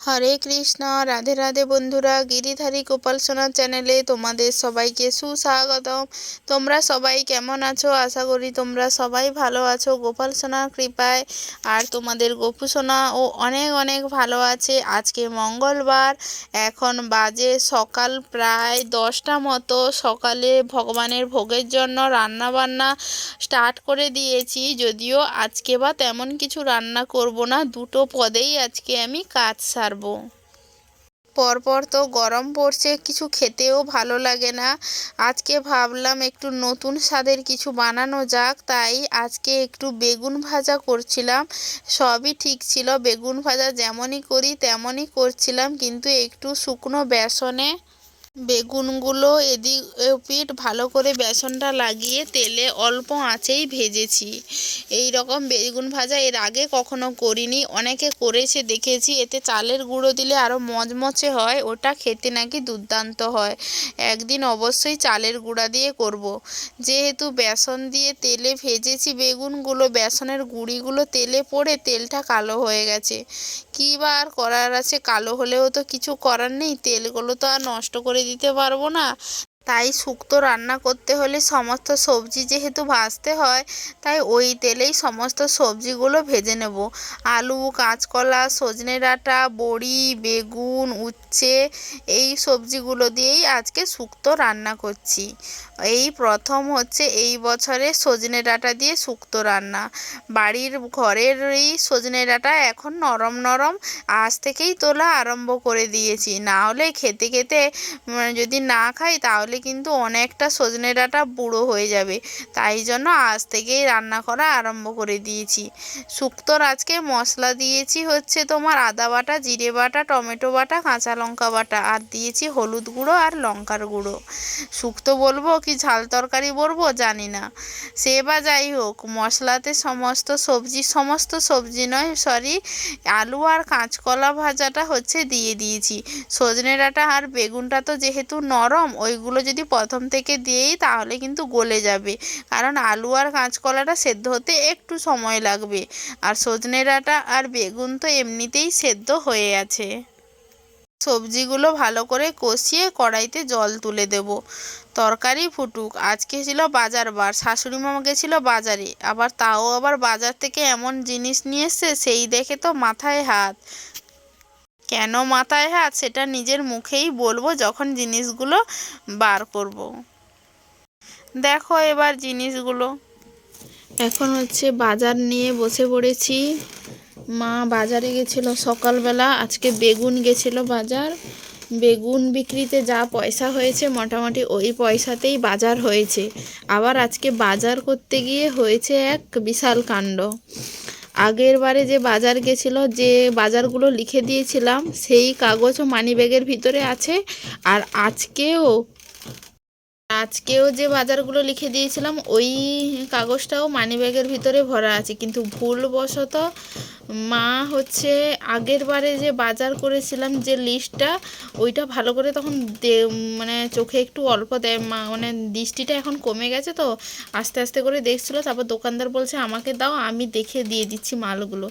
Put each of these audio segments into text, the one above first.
হরে কৃষ্ণ, রাধে রাধে বন্ধুরা, গিরিধারী গোপাল সোনা চ্যানেলে তোমাদের সবাইকে সুস্বাগতম। তোমরা সবাই কেমন আছো? আশা করি তোমরা সবাই ভালো আছো। গোপাল সোনার কৃপায় আর তোমাদের গোপু সোনা ও অনেক অনেক ভালো আছে। আজকে মঙ্গলবার, এখন বাজে সকাল প্রায় দশটা মতো। সকালে ভগবানের ভোগের জন্য রান্না বান্না স্টার্ট করে দিয়েছি। যদিও আজকে বা তেমন কিছু রান্না করব না। দুটো পদেই আজকে আমি কাজ সারবো পরপর তো গরম পড়ছে, কিছু খেতেও ভালো লাগে না। আজকে ভাবলাম একটু নতুন স্বাদের কিছু বানানো যাক, তাই আজকে একটু বেগুন ভাজা করছিলাম। সবই ঠিক ছিল, বেগুন ভাজা যেমনই করি তেমনই করছিলাম, কিন্তু একটু শুকনো বেসনে বেগুনগুলো এদিক ওপিট ভালো করে বেসনটা লাগিয়ে তেলে অল্প আঁচেই ভেজেছি। এই রকম বেগুন ভাজা এর আগে কখনো করিনি। অনেকে করেছে, দেখেছি। এতে চালের গুঁড়ো দিলে আরও মজমচে হয়, ওটা খেতে নাকি দুর্দান্ত হয়। একদিন অবশ্যই চালের গুঁড়া দিয়ে করব। যেহেতু বেসন দিয়ে তেলে ভেজেছি বেগুনগুলো, বেসনের গুঁড়িগুলো তেলে পড়ে তেলটা কালো হয়ে গেছে। কী বা আর করার আছে? কালো হলেও তো কিছু করার নেই। তেলগুলো তো আর নষ্ট করে দিতে পারব না। তাই শুক্তো রান্না করতে হলে সমস্ত সবজি যেহেতু ভাজতে হয়, তাই ওই তেলেই সমস্ত সবজিগুলো ভেজে নেব। আলু, কাঁচকলা, সজনে ডাঁটা, বড়ি, বেগুন, উচ্ছে, এই সবজিগুলো দিয়েই আজকে শুক্তো রান্না করছি। এই প্রথম হচ্ছে এই বছরে সজনে ডাঁটা দিয়ে শুক্তো রান্না। বাড়ির ঘরের এই সজনে ডাঁটা এখন নরম নরম আজ থেকেই তোলা আরম্ভ করে দিয়েছি। না হলে খেতে খেতে যদি না খাই তাহলে কিন্তু অনেকটা সজনে ডাঁটা বুড়ো হয়ে যাবে। তাই জন্য আজ থেকেই রান্না করা আরম্ভ করে দিয়েছি। শুক্তোর আজকে মশলা দিয়েছি হচ্ছে তোমার আদা বাটা, জিরে বাটা, টমেটো বাটা, কাঁচা লঙ্কা বাটা আর দিয়েছি হলুদ গুঁড়ো আর লঙ্কার গুঁড়ো। শুক্তো বলব কি ঝাল তরকারি বলব? জানি না। সে বা যাই হোক, মশলাতে সমস্ত সবজি সমস্ত সবজি নয় সরি আলু আর কাঁচকলা ভাজাটা হচ্ছে দিয়ে দিয়েছি। সজনে ডাঁটা আর বেগুনটা তো যেহেতু নরম, ওইগুলো যদি প্রথম থেকে দিয়েই তাহলে কিন্তু গলে যাবে। কারণ আলু আর কাঁচকলাটা সেদ্ধ হতে একটু সময় লাগবে। আর সজনে ডাঁটা আর বেগুন তো এমনিতেই সেদ্ধ হয়ে আছে। সবজিগুলো ভালো করে কষিয়ে কড়াইতে জল তুলে দেব। তরকারি ফুটুক, আজকে ছিল বাজার বার, শাশুড়ি মামা গেছিল বাজারে। আবার তাও আবার বাজার থেকে এমন জিনিস নিয়ে এসছে, সেই দেখে তো মাথায় হাত। কেন মাথায় হাত সেটা নিজের মুখেই বলব যখন জিনিসগুলো বার করব। দেখো এবার জিনিসগুলো। এখন হচ্ছে বাজার নিয়ে বসে পড়েছি। মা বাজারে গেছিল সকালবেলা, আজকে বেগুন গেছিল বাজার। বেগুন বিক্রিতে যা পয়সা হয়েছে মোটামুটি ওই পয়সাতেই বাজার হয়েছে। আবার আজকে বাজার করতে গিয়ে হয়েছে এক বিশাল কাণ্ড। আগের বারে যে বাজার গেছিল, যে বাজারগুলো লিখে দিয়েছিলাম, সেই কাগজও মানিব্যাগের ভিতরে আছে। আর আজকেও আজকেও যে বাজারগুলো লিখে দিয়েছিলাম, ওই কাগজটাও মানিব্যাগের ভিতরে ভরা আছে। কিন্তু ভুলবশত মা হচ্ছে আগের বারে যে বাজার করেছিলাম যে লিস্টটা, ওইটা ভালো করে তখন মানে চোখে একটু অল্প দেয়। মা মানে দৃষ্টিটা এখন কমে গেছে তো, আস্তে আস্তে করে দেখছিলো। তারপর দোকানদার বলছে, আমাকে দাও, আমি দেখে দিয়ে দিচ্ছি মালগুলো।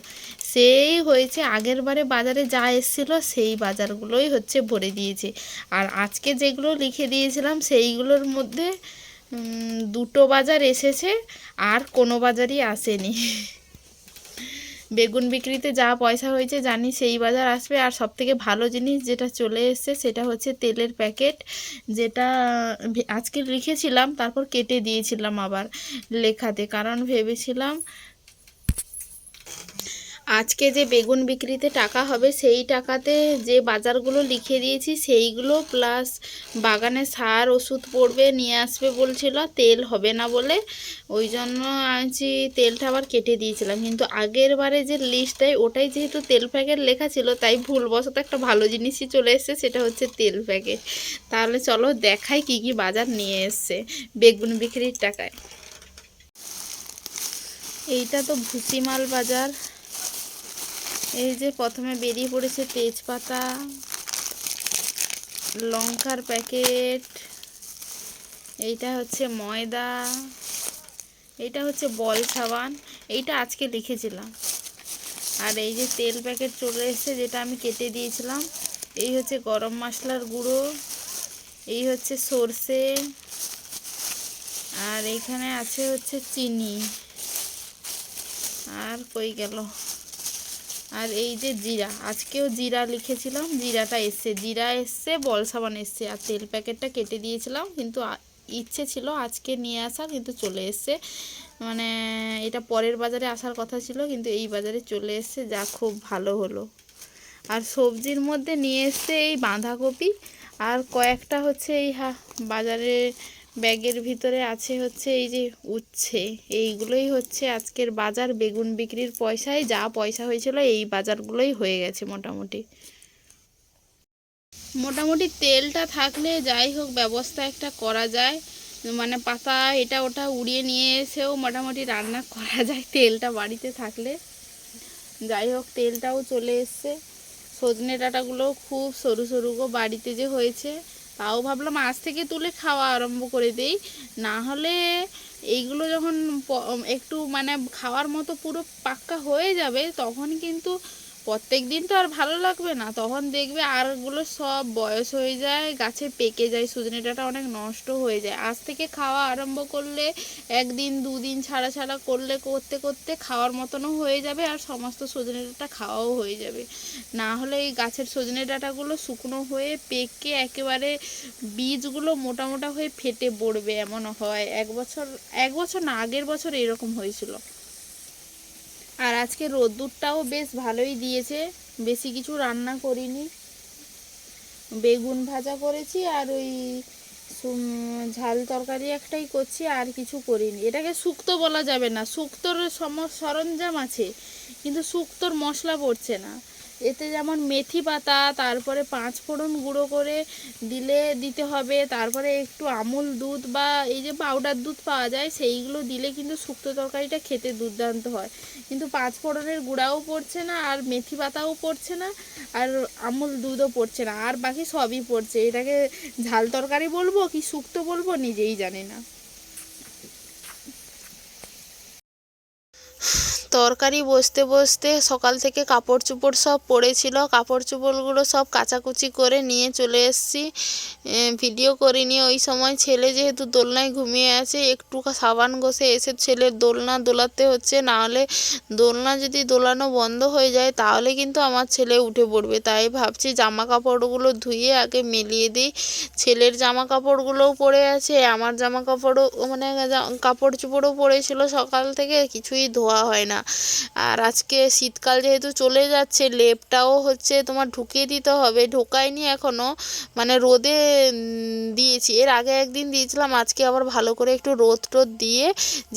সেই হয়েছে আগের বারে বাজারে যা এসেছিল সেই বাজারগুলোই হচ্ছে ভরে দিয়েছে। আর আজকে যেগুলো লিখে দিয়েছিলাম সেইগুলোর মধ্যে দুটো বাজার এসেছে আর কোনো বাজারই আসেনি। বেগুন বিক্রিতে যা পয়সা হয়েছে জানি সেই বাজার আসবে। আর সব থেকে ভালো জিনিস যেটা চলে এসছে সেটা হচ্ছে তেলের প্যাকেট, যেটা আজকে লিখেছিলাম, তারপর কেটে দিয়েছিলাম আবার লেখাতে। কারণ ভেবেছিলাম আজকে যে বেগুন বিক্রিতে টাকা হবে, সেই টাকাতে যে বাজারগুলো লিখে দিয়েছি, সেইগুলো প্লাস বাগানে সার ওষুধ পড়বে, নিয়ে আসবে বলছিল, তেল হবে না বলে। ওই জন্য আনছি, তেলটা আবার কেটে দিয়েছিলাম। কিন্তু আগের বারে যে লিস্ট দেয় ওটাই যেহেতু তেল প্যাকেট লেখা ছিল, তাই ভুলবশত একটা ভালো জিনিসই চলে এসছে, সেটা হচ্ছে তেল প্যাকেট। তাহলে চলো দেখাই কি কি বাজার নিয়ে এসছে বেগুন বিক্রির টাকায়। এইটা তো ভুসিমাল বাজার। এই যে প্রথমে বেরিয়ে পড়েছে তেজপাতা, লঙ্কার প্যাকেট, এইটা হচ্ছে ময়দা, এইটা হচ্ছে বল সাবান, এইটা আজকে লিখেছিলাম। আর এই যে তেল প্যাকেট চলে এসেছে যেটা আমি কেটে দিয়েছিলাম, এই হচ্ছে গরম মশলার গুঁড়ো, এই হচ্ছে সর্ষে, আর এখানে আছে হচ্ছে চিনি। আর কই গেল? আর এই যে জিরা, আজকেও জিরা লিখেছিলাম, জিরাটা এসছে, জিরা এসছে, বল সাবান এসছে, আর তেল প্যাকেটটা কেটে দিয়েছিলাম, কিন্তু ইচ্ছে ছিল আজকে নিয়ে আসার, কিন্তু চলে এসছে। মানে এটা পরের বাজারে আসার কথা ছিল, কিন্তু এই বাজারে চলে এসছে, যা খুব ভালো হলো। আর সবজির মধ্যে নিয়ে এসছে এই বাঁধাকপি, আর কয়েকটা হচ্ছে এই হা বাজারে ব্যাগের ভিতরে আছে হচ্ছে এই যে উচ্ছে। এইগুলোই হচ্ছে আজকের বাজার। বেগুন বিক্রির পয়সায় যা পয়সা হয়েছিল এই বাজারগুলোই হয়ে গেছে মোটামুটি। মোটামুটি তেলটা থাকলে যাই হোক, ব্যবস্থা একটা করা যায়। মানে পাতা এটা ওটা উড়িয়ে নিয়ে এসেও মোটামুটি রান্না করা যায় তেলটা বাড়িতে থাকলে। যাই হোক, তেলটাও চলে এসছে। সজনে ডাঁটাগুলো খুব সরু সরু বাড়িতে যে হয়েছে। তাও ভাবলাম আজ থেকে তুলে খাওয়া আরম্ভ করে দেই। না হলে এইগুলো যখন একটু মানে খাওয়ার মতো পুরো পাক্কা হয়ে যাবে, তখন কিন্তু প্রত্যেক দিন তো আর ভালো লাগবে না। তখন দেখবে আরগুলো সব বয়স হয়ে যায়, গাছে পেকে যায় সজনে ডাঁটা অনেক নষ্ট হয়ে যায়। আজ থেকে খাওয়া আরম্ভ করলে, একদিন, দুদিন ছাড়া ছাড়া করলে, করতে করতে খাওয়ার মতনও হয়ে যাবে আর সমস্ত সজনে ডাঁটা খাওয়াও হয়ে যাবে। না হলে এই গাছের সজনে ডাঁটাগুলো শুকনো হয়ে পেকে একেবারে বীজগুলো মোটা মোটা হয়ে ফেটে পড়বে, এমন হয়। এক বছর এক বছর না, আগের বছর এরকম হয়েছিল। আর আজকে রোদ্দুরটাও বেশ ভালোই দিয়েছে। বেশি কিছু রান্না করিনি। বেগুন ভাজা করেছি আর ওই ঝাল তরকারি একটাই করছি, আর কিছু করিনি। এটাকে শুক্তো বলা যাবে না। শুক্তোর সম, সরঞ্জাম আছে, কিন্তু শুক্তোর মশলা পড়ছে না। এতে যেমন মেথি পাতা, তারপরে পাঁচ ফোড়ন গুঁড়ো করে দিলে দিতে হবে, তারপরে একটু আমুল দুধ বা এই যে পাউডার দুধ পাওয়া যায়, সেইগুলো দিলে কিন্তু শুক্তো তরকারিটা খেতে দুর্দান্ত হয়। কিন্তু পাঁচ ফোড়নের গুঁড়াও পড়ছে না, আর মেথি পাতাও পড়ছে না, আর আমুল দুধও পড়ছে না, আর বাকি সবই পড়ছে। এটাকে ঝাল তরকারি বলব কি শুক্তো বলব নিজেই জানি না। তরকারি বসতে বসতে সকাল থেকে কাপড় চোপড় সব পড়েছিল। কাপড় চোপড়গুলো সব কাচাকুচি করে নিয়ে চলে এসেছি। ভিডিও করিনি ওই সময় ছেলে যেহেতু দোলনায় ঘুমিয়ে আছে, একটু সাবান ঘষে এসে ছেলের দোলনা দোলাতে হচ্ছে, না হলে দোলনা যদি দোলানো বন্ধ হয়ে যায় তাহলে কিন্তু আমার ছেলে উঠে পড়বে। তাই ভাবছি জামা কাপড়গুলো ধুয়ে আগে মেলিয়ে দিই। ছেলের জামা কাপড়গুলোও পড়ে আছে, আমার জামা কাপড়ও মানে কাপড় চোপড়ও পড়েছিল সকাল থেকে, কিছুই ধোয়া হয় না। আর আজকে শীতকাল যেহেতু চলে যাচ্ছে, লেপটাও হচ্ছে তোমার ঢুকিয়ে দিতে হবে। ঢোকায়নি এখনও মানে রোদে দিয়েছি। এর আগে একদিন দিয়েছিলাম, আজকে আবার ভালো করে একটু রোদ টোদ দিয়ে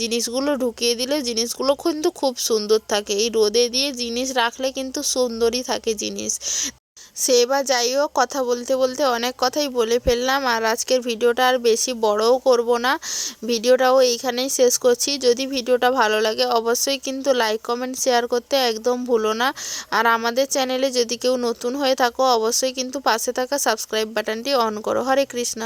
জিনিসগুলো ঢুকিয়ে দিলে জিনিসগুলো কিন্তু খুব সুন্দর থাকে। এই রোদে দিয়ে জিনিস রাখলে কিন্তু সুন্দরই থাকে জিনিস। সে বা যাই হোক, কথা বলতে বলতে অনেক কথাই বলে ফেললাম। আর আজকের ভিডিওটা আর বেশি বড়ও করব না। ভিডিওটাও এইখানেই শেষ করছি। যদি ভিডিওটা ভালো লাগে, অবশ্যই কিন্তু লাইক, কমেন্ট, শেয়ার করতে একদম ভুলো না। আর আমাদের চ্যানেলে যদি কেউ নতুন হয়ে থাকো, অবশ্যই কিন্তু পাশে থাকা সাবস্ক্রাইব বাটনটি অন করো। হরে কৃষ্ণ।